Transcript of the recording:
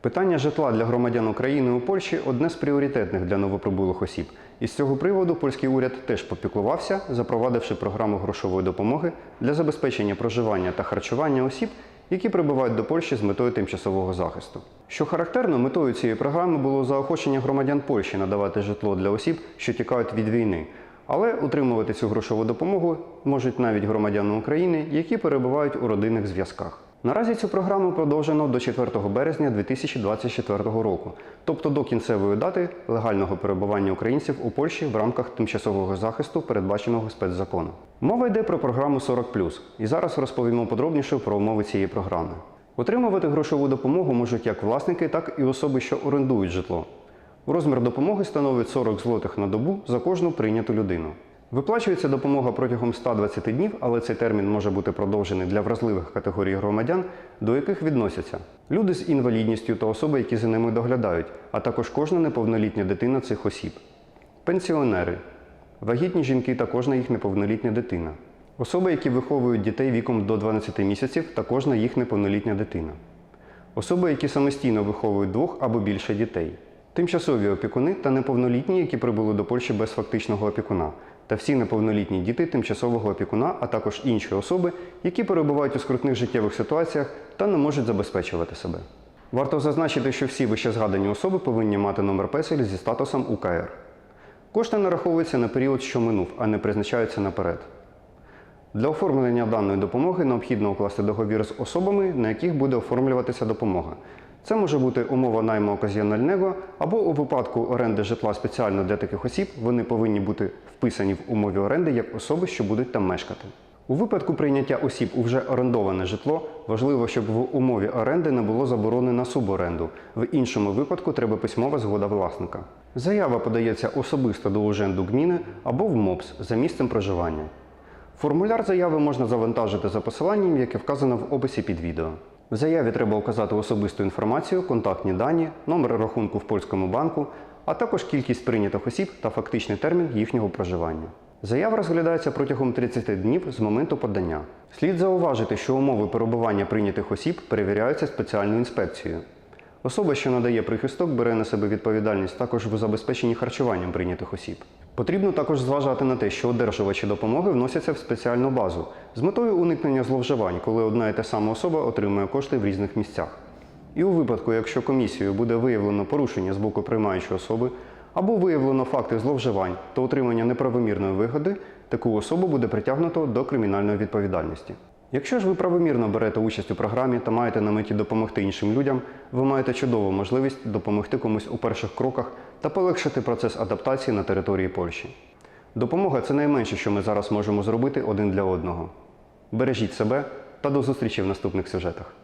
Питання житла для громадян України у Польщі одне з пріоритетних для новоприбулих осіб. І з цього приводу польський уряд теж попіклувався, запровадивши програму грошової допомоги для забезпечення проживання та харчування осіб, які прибувають до Польщі з метою тимчасового захисту. Що характерно, метою цієї програми було заохочення громадян Польщі надавати житло для осіб, що тікають від війни. Але утримувати цю грошову допомогу можуть навіть громадяни України, які перебувають у родинних зв'язках. Наразі цю програму продовжено до 4 березня 2024 року, тобто до кінцевої дати легального перебування українців у Польщі в рамках тимчасового захисту, передбаченого спецзаконом. Мова йде про програму 40+, і зараз розповімо подробніше про умови цієї програми. Отримувати грошову допомогу можуть як власники, так і особи, що орендують житло. Розмір допомоги становить 40 злотих на добу за кожну прийняту людину. Виплачується допомога протягом 120 днів, але цей термін може бути продовжений для вразливих категорій громадян, до яких відносяться люди з інвалідністю та особи, які за ними доглядають, а також кожна неповнолітня дитина цих осіб, пенсіонери, вагітні жінки та кожна їх неповнолітня дитина, особи, які виховують дітей віком до 12 місяців та кожна їх неповнолітня дитина, особи, які самостійно виховують двох або більше дітей. Тимчасові опікуни та неповнолітні, які прибули до Польщі без фактичного опікуна, та всі неповнолітні діти тимчасового опікуна, а також інші особи, які перебувають у скрутних життєвих ситуаціях та не можуть забезпечувати себе. Варто зазначити, що всі вище згадані особи повинні мати номер песель зі статусом УКР. Кошти нараховуються на період, що минув, а не призначаються наперед. Для оформлення даної допомоги необхідно укласти договір з особами, на яких буде оформлюватися допомога. Це може бути умова найму оказіонального, або у випадку оренди житла спеціально для таких осіб вони повинні бути вписані в умові оренди як особи, що будуть там мешкати. У випадку прийняття осіб у вже орендоване житло важливо, щоб в умові оренди не було заборони на суборенду. В іншому випадку треба письмова згода власника. Заява подається особисто до уженду ГМІНи або в МОПС за місцем проживання. Формуляр заяви можна завантажити за посиланням, яке вказано в описі під відео. В заяві треба указати особисту інформацію, контактні дані, номер рахунку в польському банку, а також кількість прийнятих осіб та фактичний термін їхнього проживання. Заява розглядається протягом 30 днів з моменту подання. Слід зауважити, що умови перебування прийнятих осіб перевіряються спеціальною інспекцією. Особа, що надає прихисток, бере на себе відповідальність також в забезпеченні харчуванням прийнятих осіб. Потрібно також зважати на те, що одержувачі допомоги вносяться в спеціальну базу з метою уникнення зловживань, коли одна і та сама особа отримує кошти в різних місцях. І у випадку, якщо комісією буде виявлено порушення з боку приймаючої особи або виявлено факти зловживань та отримання неправомірної вигоди, таку особу буде притягнуто до кримінальної відповідальності. Якщо ж ви правомірно берете участь у програмі та маєте на меті допомогти іншим людям, ви маєте чудову можливість допомогти комусь у перших кроках та полегшити процес адаптації на території Польщі. Допомога це найменше, що ми зараз можемо зробити один для одного. Бережіть себе та до зустрічі в наступних сюжетах.